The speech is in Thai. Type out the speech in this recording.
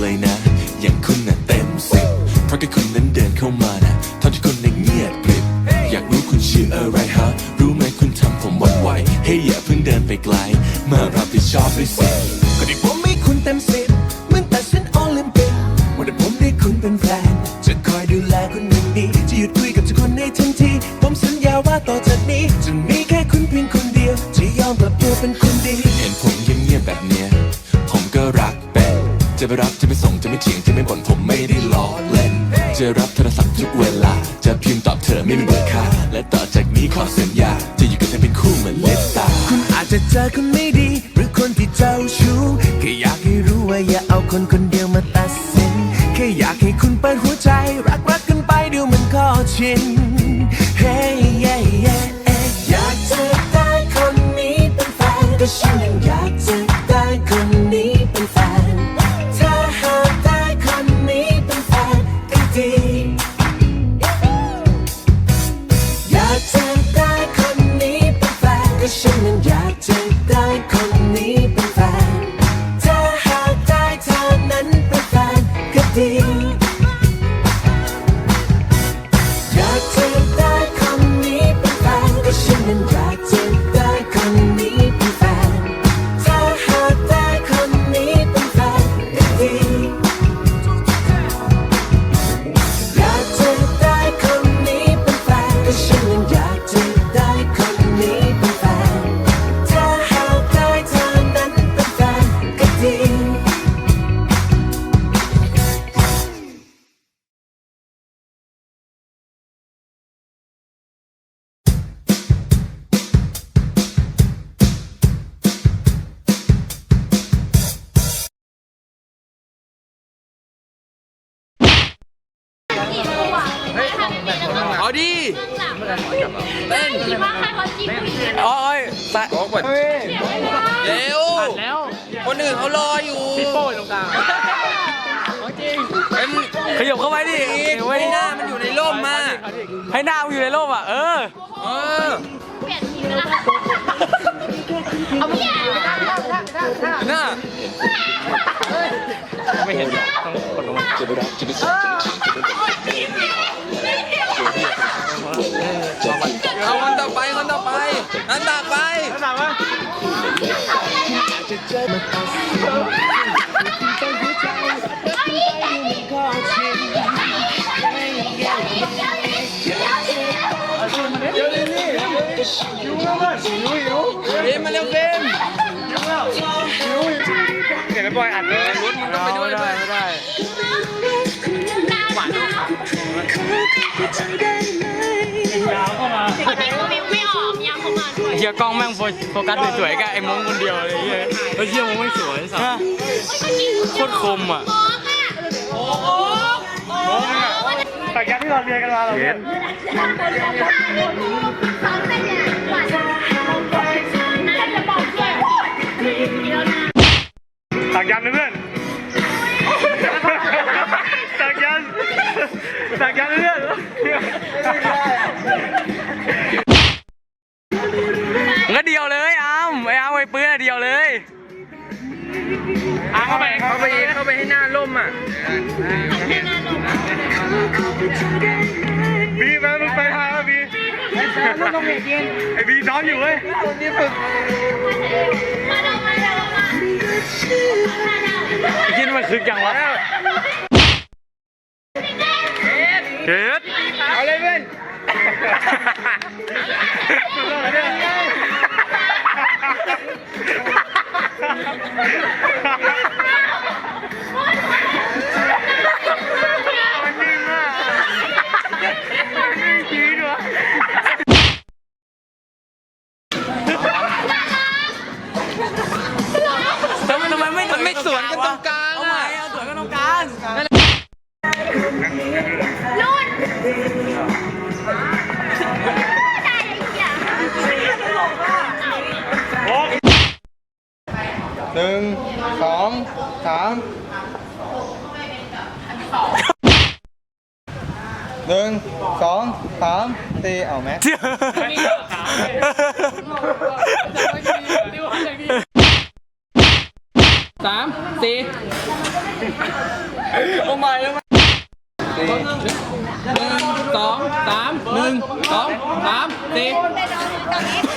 เลยนะ อย่างคุณน่ะเต็มสิบเพราะแค่คุณนั้นเดินเข้ามานะเท่าที่คุณนั้นเงียบกริบ อยากรู้คุณชื่ออะไรฮะ รู้ไหมคุณทำผมหวั่นไหวเฮ้ยอย่าเพิ่งเดินไปไกล มารับผิดชอบด้วยสิก็ได้ผมให้คุณเต็มสิบเหมือนแต่ฉันโอลิมปิกวันนี้ผมได้คุณเป็นแฟนจะคอยดูแลคุณอย่างดีจะหยุดคุยกับทุกคนในทันที ผมสัญญาว่าต่อจากนี้จะมีแค่คุณเพียงคนเดียวจะยอมปรับตัวเป็นคนดี เห็นผมเงียบๆแบบเนี้ย ไปรับจะไปส่งจะไม่เถียงจะไม่บ่นผมไม่ได้ล้อเล่น จะรับโทรศัพท์ทุกเวลา จะพิมพ์ตอบเธอไม่มีเบอร์ค่าและต่อจากนี้ขอสัญญา จะอยู่กับเธอเป็นคู่เหมือนเล็บตา คุณอาจจะเจอคนไม่ดี หรือคนที่เจ้าชู้แค่อยากให้รู้ว่าอย่าเอาคนคนเดียวมาตัดสินแค่อยากให้คุณเปิดหัวใจ รักรักกันไปเดี๋ยวมันก็ชิน เอาดิเต้นคิดว่าใครเขาจีบผู้หญิงโอ้ยตะเร็วแล้วคนอื่นเขารออยู่โป้ยตรงกลางเอ็มขยับเข้าไปดิอีกไว้ไว้หน้ามันอยู่ในร่มมา ให้หน้ามันอยู่ในร่มอะ เออ เออ เปลี่ยนทีแล้วนะเอาไม่ได้หน้าไม่เห็นต้องกดลงมาเอา ต่อไปคนต่อไปอันต่อไปถามว่าเอ็มมาเร็วเอ็มเห็นไปปล่อยอัดเลยรถมึงต้องไปด้วยไม่ได้ไม่ได้ย ยเฮียกล้องแม่งโฟกัสสวยๆกับไอ้มงคนเดียวเลยเฮียแล้วเฮียมงไม่สวยสัสโคตรคมอะแต่แกที่เราเรียนกันมาเราเหวานน่าจะบอกด้วยเดี๋ยวนะตักยันเพื่อน เข้าไปเข้าไปเข้าไปให้หน้าร่มอะบีมามึงไปทางแล้วบีไอ้บีซ้อมอยู่เว้ยมาเร็วมาเร็วมาไอ้คิดมันคึกยังวะเฮ็ดเอาเลยเพื่อนมัน นู่นได้ไอ้เหี้ยหนึ่งสองสามหนึ่งสองสามสี่เอาไหมสามสี่ หนึ่งสองสามหนึ่งสองสามสี่ตอนนี้